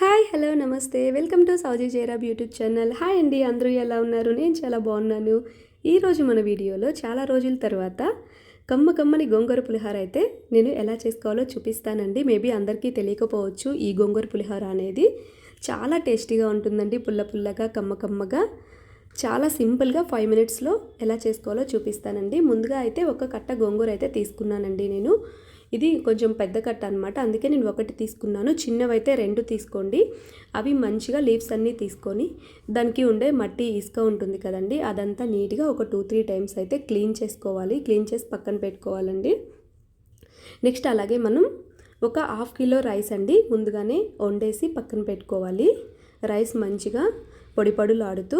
Hi hello నమస్తే. Welcome to సౌజీ జయరాబ్ యూట్యూబ్ ఛానల్. హాయ్ అండి అందరూ ఎలా ఉన్నారు? నేను చాలా బాగున్నాను. ఈరోజు మన వీడియోలో చాలా రోజుల తర్వాత కమ్మ కమ్మని గోంగూర పులిహోర అయితే నేను ఎలా చేసుకోవాలో చూపిస్తానండి. మేబీ అందరికీ తెలియకపోవచ్చు ఈ గోంగూర పులిహోర అనేది. చాలా టేస్టీగా ఉంటుందండి పుల్ల పుల్లగా కమ్మ కమ్మగా. చాలా సింపుల్గా ఫైవ్ మినిట్స్లో ఎలా చేసుకోవాలో చూపిస్తానండి. ముందుగా అయితే ఒక కట్ట గోంగూర అయితే తీసుకున్నానండి నేను. ఇది కొంచెం పెద్ద కట్ట అనమాట అందుకే నేను ఒకటి తీసుకున్నాను. చిన్నవైతే రెండు తీసుకోండి. అవి మంచిగా లీవ్స్ అన్నీ తీసుకొని దానికి ఉండే మట్టి ఇసుక ఉంటుంది కదండి అదంతా నీట్గా ఒక టూ త్రీ టైమ్స్ అయితే క్లీన్ చేసుకోవాలి. క్లీన్ చేసి పక్కన పెట్టుకోవాలండి. నెక్స్ట్ అలాగే మనం ఒక హాఫ్ కిలో రైస్ అండి ముందుగానే వండేసి పక్కన పెట్టుకోవాలి. రైస్ మంచిగా పొడిపడులు ఆడుతూ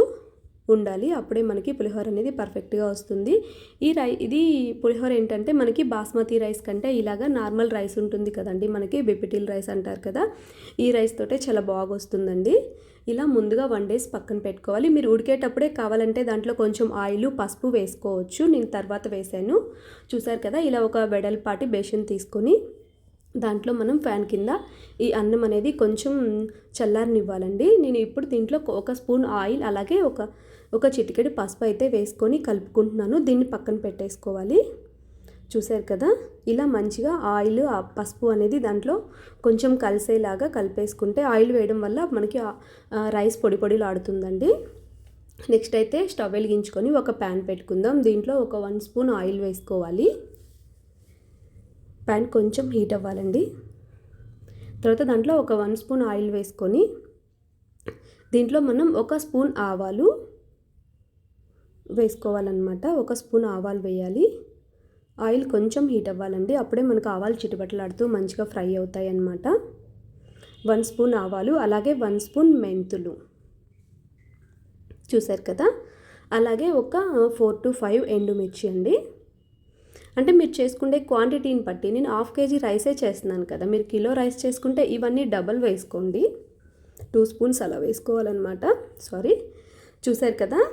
ఉండాలి. అప్పుడే మనకి పులిహోర అనేది పర్ఫెక్ట్గా వస్తుంది. ఈ రై ఇది పులిహోర ఏంటంటే మనకి బాస్మతి రైస్ కంటే ఇలాగా నార్మల్ రైస్ ఉంటుంది కదండి. మనకి బిపిటిల్ రైస్ అంటారు కదా. ఈ రైస్ తోటే చాలా బాగా వస్తుందండి ఇలా ముందుగా వన్ డేస్ పక్కన పెట్టుకోవాలి. మీరు ఉడికేటప్పుడే కావాలంటే దాంట్లో కొంచెం ఆయిల్ పసుపు వేసుకోవచ్చు. నేను తర్వాత వేసాను. చూసారు కదా ఇలా ఒక వెడల్పాటి బేషన్ తీసుకొని దాంట్లో మనం ఫ్యాన్ కింద ఈ అన్నం అనేది కొంచెం చల్లారనివ్వాలండి. నేను ఇప్పుడు దీంట్లో ఒక స్పూన్ ఆయిల్ అలాగే ఒక ఒక చిటికెడు పసుపు అయితే వేసుకొని కలుపుకుంటున్నాను. దీన్ని పక్కన పెట్టేసుకోవాలి. చూశారు కదా? ఇలా మంచిగా ఆయిల్ ఆ పసుపు అనేది దాంట్లో కొంచెం కలిసేలాగా కలిపేసుకుంటే ఆయిల్ వేయడం వల్ల మనకి రైస్ పొడి పొడిలాడుతుందండి నెక్స్ట్ అయితే స్టవ్ వెలిగించుకొని ఒక ప్యాన్ పెట్టుకుందాం. దీంట్లో ఒక వన్ స్పూన్ ఆయిల్ వేసుకోవాలి. ప్యాన్ కొంచెం హీట్ అవ్వాలండి. తర్వాత దాంట్లో ఒక వన్ స్పూన్ ఆయిల్ వేసుకొని దీంట్లో మనం ఒక స్పూన్ ఆవాలు వేసుకోవాలన్నమాట. ఒక స్పూన్ ఆవాలు వేయాలి. ఆయిల్ కొంచెం హీట్ అవ్వాలండి. అప్పుడే మనకు ఆవాలు చిటుబట్టలాడుతూ మంచిగా ఫ్రై అవుతాయి అన్నమాట వన్ స్పూన్ ఆవాలు అలాగే వన్ స్పూన్ మెంతులు. చూసారు కదా? అలాగే ఒక ఫోర్ టు ఫైవ్ ఎండుమిర్చి అండి. అంటే మీరు చేసుకునే క్వాంటిటీని బట్టి నేను హాఫ్ కేజీ రైసే చేస్తున్నాను కదా మీరు కిలో రైస్ చేసుకుంటే ఇవన్నీ డబల్ వేసుకోండి. టూ స్పూన్స్ అలా వేసుకోవాలన్నమాట. సారీ. చూసారు కదా?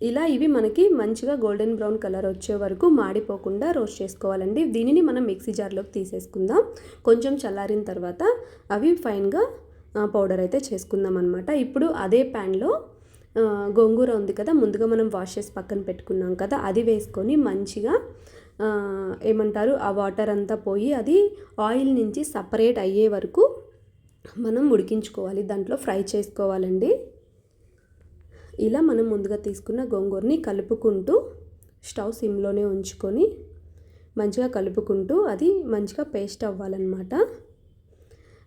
ఇలా ఇవి మనకి మంచిగా గోల్డెన్ బ్రౌన్ కలర్ వచ్చే వరకు మాడిపోకుండా రోస్ట్ చేసుకోవాలండి. దీనిని మనం మిక్సీ జార్లోకి తీసేసుకుందాం. కొంచెం చల్లారిన తర్వాత అవి ఫైన్గా పౌడర్ అయితే చేసుకుందాం అనమాట ఇప్పుడు అదే ప్యాన్లో గోంగూర ఉంది కదా ముందుగా మనం వాష్ చేసి పక్కన పెట్టుకున్నాం కదా అది వేసుకొని మంచిగా ఏమంటారు ఆ వాటర్ అంతా పోయి అది ఆయిల్ నుంచి సపరేట్ అయ్యే వరకు మనం ఉడికించుకోవాలి దాంట్లో ఫ్రై చేసుకోవాలండి. ఇలా మనం ముందుగా తీసుకున్న గోంగూరని కలుపుకుంటూ స్టవ్ సిమ్లోనే ఉంచుకొని మంచిగా కలుపుకుంటూ అది మంచిగా పేస్ట్ అవ్వాలన్నమాట.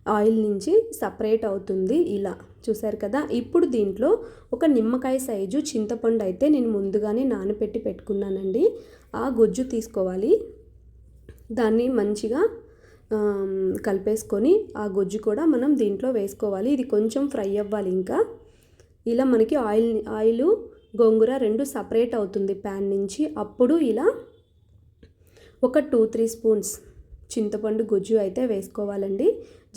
ఆయిల్ నుంచి సపరేట్ అవుతుంది ఇలా. చూసారు కదా? ఇప్పుడు దీంట్లో ఒక నిమ్మకాయ సైజు చింతపండు అయితే నేను ముందుగానే నానబెట్టి పెట్టుకున్నానండి. ఆ గుజ్జు తీసుకోవాలి. దాన్ని మంచిగా కలిపేసుకొని ఆ గుజ్జు కూడా మనం దీంట్లో వేసుకోవాలి. ఇది కొంచెం ఫ్రై అవ్వాలి ఇంకా. ఇలా మనకి ఆయిల్ ఆయిల్ గోంగూర రెండు సపరేట్ అవుతుంది ప్యాన్ నుంచి. అప్పుడు ఇలా ఒక టూ త్రీ స్పూన్స్ చింతపండు గుజ్జు అయితే వేసుకోవాలండి.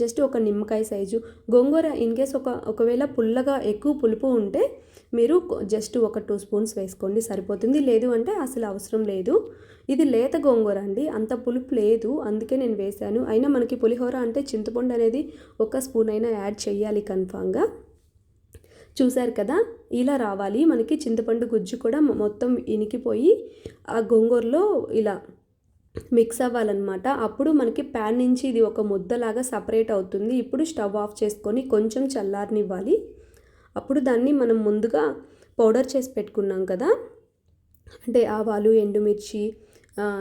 జస్ట్ ఒక నిమ్మకాయ సైజు. గోంగూర ఇన్ కేస్ ఒక ఒకవేళ పుల్లగా ఎక్కువ పులుపు ఉంటే మీరు జస్ట్ ఒక టూ స్పూన్స్ వేసుకోండి సరిపోతుంది. లేదు అంటే అసలు అవసరం లేదు. ఇది లేత గోంగూర అండి అంత పులుపు లేదు అందుకే నేను వేశాను. అయినా మనకి పులిహోర అంటే చింతపండు అనేది ఒక స్పూన్ అయినా యాడ్ చేయాలి కన్ఫామ్గా. చూశారు కదా? ఇలా రావాలి. మనకి చింతపండు గుజ్జు కూడా మొత్తం ఇనికిపోయి ఆ గోంగూరలో ఇలా మిక్స్ అవ్వాలన్నమాట. అప్పుడు మనకి ప్యాన్ నుంచి ఇది ఒక ముద్దలాగా సపరేట్ అవుతుంది. ఇప్పుడు స్టవ్ ఆఫ్ చేసుకొని కొంచెం చల్లారనివ్వాలి. అప్పుడు దాన్ని మనం ముందుగా పౌడర్ చేసి పెట్టుకున్నాం కదా? అంటే ఆవాలు ఎండుమిర్చి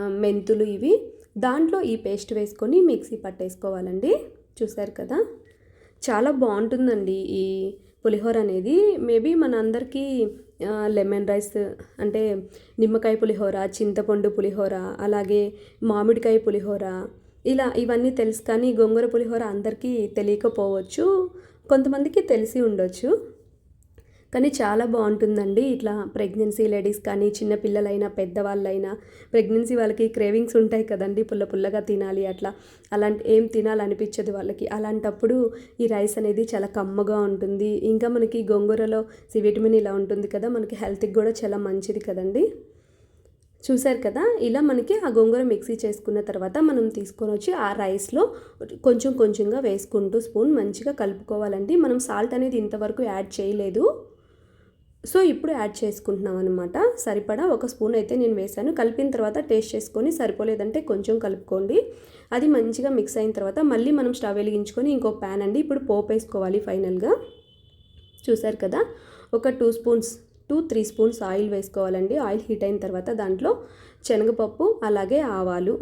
మెంతులు ఇవి దాంట్లో ఈ పేస్ట్ వేసుకొని మిక్సీ పట్టేసుకోవాలండి. చూసారు కదా? చాలా బాగుంటుందండి ఈ పులిహోర అనేది మేబీ మన అందరికీ లెమన్ రైస్ అంటే నిమ్మకాయ పులిహోర చింతపండు పులిహోర అలాగే మామిడికాయ పులిహోర ఇలా ఇవన్నీ తెలుసు కానీ గోంగూర పులిహోర అందరికీ తెలియకపోవచ్చు కొంతమందికి తెలిసి ఉండొచ్చు. కానీ చాలా బాగుంటుందండి. ఇట్లా ప్రెగ్నెన్సీ లేడీస్ కానీ చిన్న పిల్లలైనా పెద్దవాళ్ళైనా ప్రెగ్నెన్సీ వాళ్ళకి క్రేవింగ్స్ ఉంటాయి కదండి. పుల్ల పుల్లగా తినాలి అట్లా. అలాంటి ఏం తినాలనిపించదు వాళ్ళకి. అలాంటప్పుడు ఈ రైస్ అనేది చాలా కమ్మగా ఉంటుంది. ఇంకా మనకి గోంగూరలో సి విటమిన్ ఇలా ఉంటుంది కదా మనకి హెల్త్కి కూడా చాలా మంచిది కదండి. చూసారు కదా ఇలా మనకి ఆ గోంగూర మిక్సీ చేసుకున్న తర్వాత మనం తీసుకొని వచ్చి ఆ రైస్లో కొంచెం కొంచెంగా వేసుకుంటూ స్పూన్ మంచిగా కలుపుకోవాలండి. మనం సాల్ట్ అనేది ఇంతవరకు యాడ్ చేయలేదు. సో ఇప్పుడు యాడ్ చేసుకుంటున్నాం అనమాట సరిపడా ఒక స్పూన్ అయితే నేను వేసాను కలిపిన తర్వాత టేస్ట్ చేసుకొని సరిపోలేదంటే కొంచెం కలుపుకోండి. అది మంచిగా మిక్స్ అయిన తర్వాత మళ్ళీ మనం స్టవ్ వెలిగించుకొని ఇంకో ప్యాన్ అండి. ఇప్పుడు పోపు వేసుకోవాలి ఫైనల్గా. చూసారు కదా? ఒక two spoons two three spoons oil వేసుకోవాలండి. ఆయిల్ హీట్ అయిన తర్వాత దాంట్లో శనగపప్పు అలాగే ఆవాలు.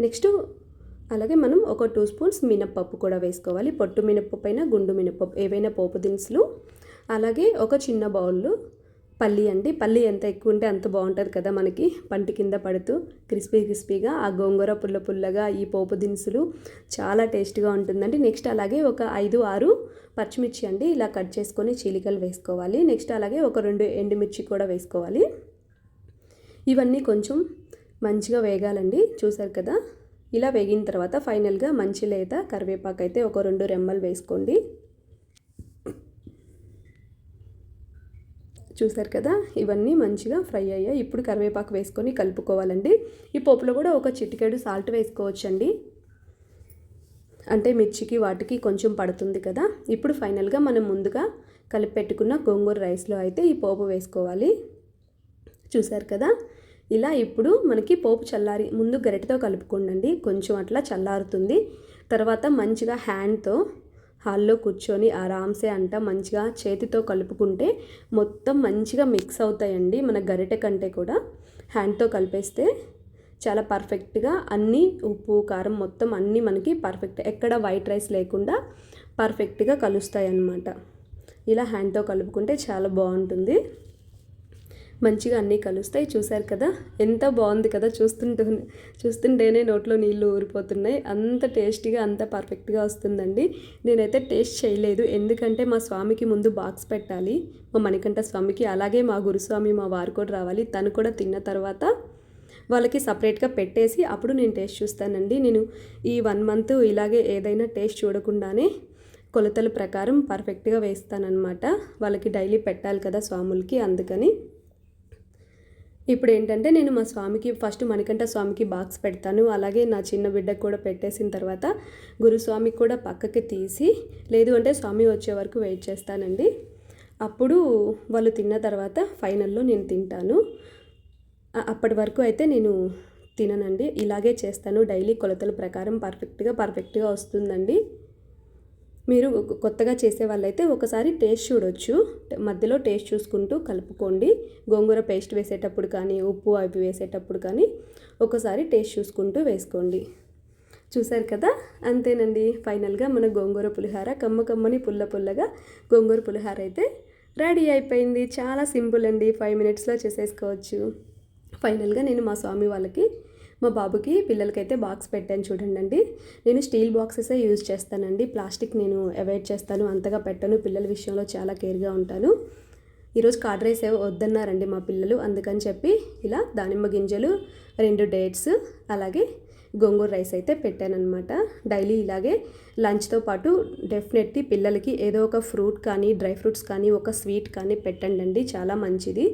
నెక్స్ట్ అలాగే మనం ఒక టూ స్పూన్స్ మినప్పప్పు కూడా వేసుకోవాలి. పొట్టు మినప్పప్పు అయినా గుండు మినప్పప్పు ఏవైనా పోపు దినుసులు. అలాగే ఒక చిన్న బౌల్లో పల్లి అండి. పల్లి ఎంత ఎక్కువ ఉంటే అంత బాగుంటుంది కదా మనకి. పంటి కింద పడుతూ క్రిస్పీ క్రిస్పీగా ఆ గోంగూర పుల్ల పుల్లగా ఈ పోపు దినుసులు చాలా టేస్ట్గా ఉంటుందండి. నెక్స్ట్ అలాగే ఒక ఐదు ఆరు పచ్చిమిర్చి అండి. ఇలా కట్ చేసుకొని చీలికలు వేసుకోవాలి. నెక్స్ట్ అలాగే ఒక రెండు ఎండుమిర్చి కూడా వేసుకోవాలి. ఇవన్నీ కొంచెం మంచిగా వేగాలండి. చూసారు కదా? ఇలా వేగిన తర్వాత ఫైనల్గా మంచి లేత కరివేపాకు అయితే ఒక రెండు రెమ్మలు వేసుకోండి. చూసారు కదా ఇవన్నీ మంచిగా ఫ్రై అయ్యాయి. ఇప్పుడు కరివేపాకు వేసుకొని కలుపుకోవాలండి. ఈ పోపులో కూడా ఒక చిటికెడు సాల్ట్ వేసుకోవచ్చండి. అంటే మిర్చికి వాటికి కొంచెం పడుతుంది కదా. ఇప్పుడు ఫైనల్గా మనం ముందుగా కలిపి పెట్టుకున్న గోంగూర రైస్లో అయితే ఈ పోపు వేసుకోవాలి. చూసారు కదా? ఇలా ఇప్పుడు మనకి పోపు చల్లారి ముందు గరిటతో కలుపుకోండి కొంచెం అట్లా చల్లారుతుంది. తర్వాత మంచిగా హ్యాండ్తో హాల్లో కూర్చొని ఆరామ్సే అంట మంచిగా చేతితో కలుపుకుంటే మొత్తం మంచిగా మిక్స్ అవుతాయండి మన గరిటె కంటే కూడా. హ్యాండ్తో కలిపేస్తే చాలా పర్ఫెక్ట్గా అన్నీ ఉప్పు కారం మొత్తం అన్నీ మనకి పర్ఫెక్ట్ ఎక్కడ వైట్ రైస్ లేకుండా పర్ఫెక్ట్గా కలుస్తాయి అన్నమాట ఇలా హ్యాండ్తో కలుపుకుంటే చాలా బాగుంటుంది. మంచిగా అన్నీ కలుస్తాయి. చూశారు కదా? ఎంత బాగుంది కదా? చూస్తుంటే చూస్తుంటేనే నోట్లో నీళ్ళు ఊరిపోతున్నాయి. అంత టేస్టీగా అంత పర్ఫెక్ట్గా వస్తుందండి. నేనైతే టేస్ట్ చేయలేదు. ఎందుకంటే మా స్వామికి ముందు బాక్స్ పెట్టాలి. మా మణికంఠ స్వామికి అలాగే మా గురుస్వామి మా వారు కూడా రావాలి. తను కూడా తిన్న తర్వాత వాళ్ళకి సపరేట్గా పెట్టేసి అప్పుడు నేను టేస్ట్ చూస్తానండి. నేను ఈ వన్ మంత్ ఇలాగే ఏదైనా టేస్ట్ చూడకుండానే కొలతల ప్రకారం పర్ఫెక్ట్గా వేస్తానన్నమాట. వాళ్ళకి డైలీ పెట్టాలి కదా స్వాములకి అందుకని. ఇప్పుడు ఏంటంటే నేను మా స్వామికి ఫస్ట్ మణికంఠ స్వామికి బాక్స్ పెడతాను. అలాగే నా చిన్న బిడ్డకు కూడా పెట్టేసిన తర్వాత గురుస్వామికి కూడా పక్కకి తీసి లేదు అంటే స్వామి వచ్చే వరకు వెయిట్ చేస్తానండి. అప్పుడు వాళ్ళు తిన్న తర్వాత ఫైనల్లో నేను తింటాను. అప్పటి వరకు అయితే నేను తిననండి. ఇలాగే చేస్తాను. డైలీ కొలతల ప్రకారం పర్ఫెక్ట్గా పర్ఫెక్ట్గా వస్తుందండి. మీరు కొత్తగా చేసే వాళ్ళైతే ఒకసారి టేస్ట్ చూడొచ్చు. మధ్యలో టేస్ట్ చూసుకుంటూ కలుపుకోండి. గోంగూర పేస్ట్ వేసేటప్పుడు కానీ ఉప్పు అవి వేసేటప్పుడు కానీ ఒకసారి టేస్ట్ చూసుకుంటూ వేసుకోండి. చూసారు కదా? అంతేనండి. ఫైనల్గా మన గోంగూర పులిహార కమ్మ కమ్మని పుల్ల పుల్లగా గోంగూర పులిహార అయితే రెడీ అయిపోయింది. చాలా సింపుల్ అండి. ఫైవ్ మినిట్స్లో చేసేసుకోవచ్చు. ఫైనల్గా నేను మా స్వామి వాళ్ళకి మా బాబుకి పిల్లలకైతే బాక్స్ పెట్టాను చూడండి అండి నేను స్టీల్ బాక్సెసే యూజ్ చేస్తానండి. ప్లాస్టిక్ నేను అవాయిడ్ చేస్తాను. అంతగా పెట్టను. పిల్లల విషయంలో చాలా కేర్గా ఉంటాను. ఈరోజు కార్డ్ రైస్ వద్దన్నారండి మా పిల్లలు. అందుకని చెప్పి ఇలా దానిమ్మ గింజలు రెండు డేట్స్ అలాగే గోంగూర రైస్ అయితే పెట్టానమాట డైలీ ఇలాగే లంచ్తో పాటు డెఫినెట్లీ పిల్లలకి ఏదో ఒక ఫ్రూట్ కానీ డ్రై ఫ్రూట్స్ కానీ ఒక స్వీట్ కానీ పెట్టండి చాలా మంచిది.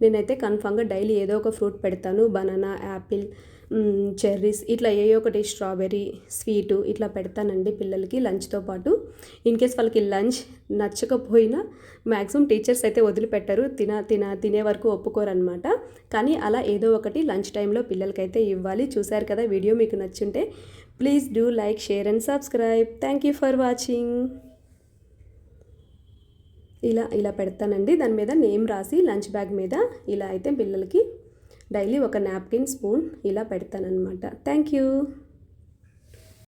నేనైతే కన్ఫామ్గా డైలీ ఏదో ఒక ఫ్రూట్ పెడతాను. బనానా యాపిల్ చెర్రీస్ ఇట్లా ఏ ఒకటి స్ట్రాబెర్రీ స్వీటు ఇట్లా పెడతానండి పిల్లలకి లంచ్తో పాటు. ఇన్ కేస్ వాళ్ళకి లంచ్ నచ్చకపోయినా మ్యాక్సిమం టీచర్స్ అయితే వదిలిపెట్టరు. తిన తిన తినే వరకు ఒప్పుకోరనమాట కానీ అలా ఏదో ఒకటి లంచ్ టైంలో పిల్లలకైతే ఇవ్వాలి. చూశారు కదా వీడియో మీకు నచ్చుంటే please do like share and subscribe. Thank you for watching. ఇలా ఇలా పెడతానండి. దాని మీద నేమ్ రాసి లంచ్ బ్యాగ్ మీద ఇలా అయితే పిల్లలకి డైలీ ఒక నాప్కిన్ స్పూన్ ఇలా పెడతానమాట థ్యాంక్ యూ.